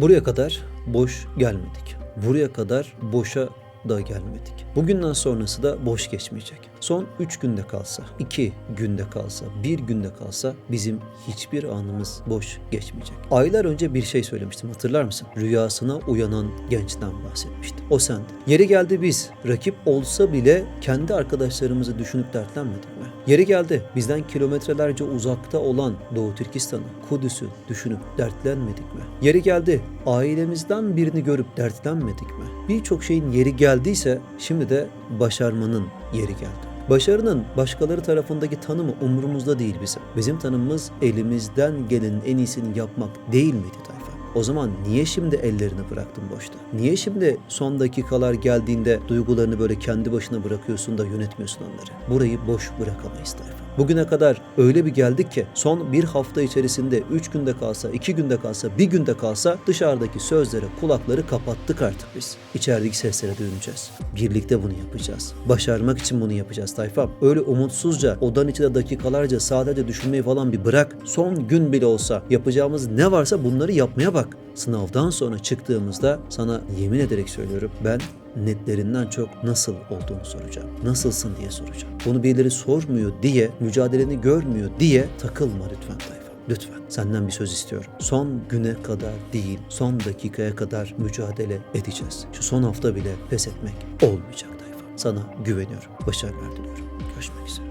Buraya kadar boş gelmedik. Buraya kadar boşa da gelmedik. Bugünden sonrası da boş geçmeyecek. Son 3 günde kalsa, 2 günde kalsa, 1 günde kalsa bizim hiçbir anımız boş geçmeyecek. Aylar önce bir şey söylemiştim hatırlar mısın? Rüyasına uyanan gençten bahsetmiştim. O sendin. Yeri geldi biz rakip olsa bile kendi arkadaşlarımızı düşünüp dertlenmedik mi? Yeri geldi bizden kilometrelerce uzakta olan Doğu Türkistan'ı, Kudüs'ü düşünüp dertlenmedik mi? Yeri geldi ailemizden birini görüp dertlenmedik mi? Birçok şeyin yeri geldiyse şimdi de başarmanın yeri geldi. Başarının başkaları tarafındaki tanımı umurumuzda değil bizim. Bizim tanımımız elimizden gelenin en iyisini yapmak değil miydi tayfa? O zaman niye şimdi ellerini bıraktın boşta? Niye şimdi son dakikalar geldiğinde duygularını böyle kendi başına bırakıyorsun da yönetmiyorsun onları? Burayı boş bırakamayız tayfa. Bugüne kadar öyle bir geldik ki son bir hafta içerisinde 3 günde kalsa, 2 günde kalsa, bir günde kalsa dışarıdaki sözlere kulakları kapattık artık biz. İçerideki seslere döneceğiz. Birlikte bunu yapacağız. Başarmak için bunu yapacağız tayfam. Öyle umutsuzca odanın içinde dakikalarca sadece düşünmeyi falan bir bırak. Son gün bile olsa yapacağımız ne varsa bunları yapmaya bak. Sınavdan sonra çıktığımızda sana yemin ederek söylüyorum ben netlerinden çok nasıl olduğunu soracağım. Nasılsın diye soracağım. Bunu birileri sormuyor diye, mücadeleni görmüyor diye takılma lütfen tayfa. Lütfen senden bir söz istiyorum. Son güne kadar değil, son dakikaya kadar mücadele edeceğiz. Şu son hafta bile pes etmek olmayacak tayfa. Sana güveniyorum. Başarılar diliyorum. Görüşmek üzere.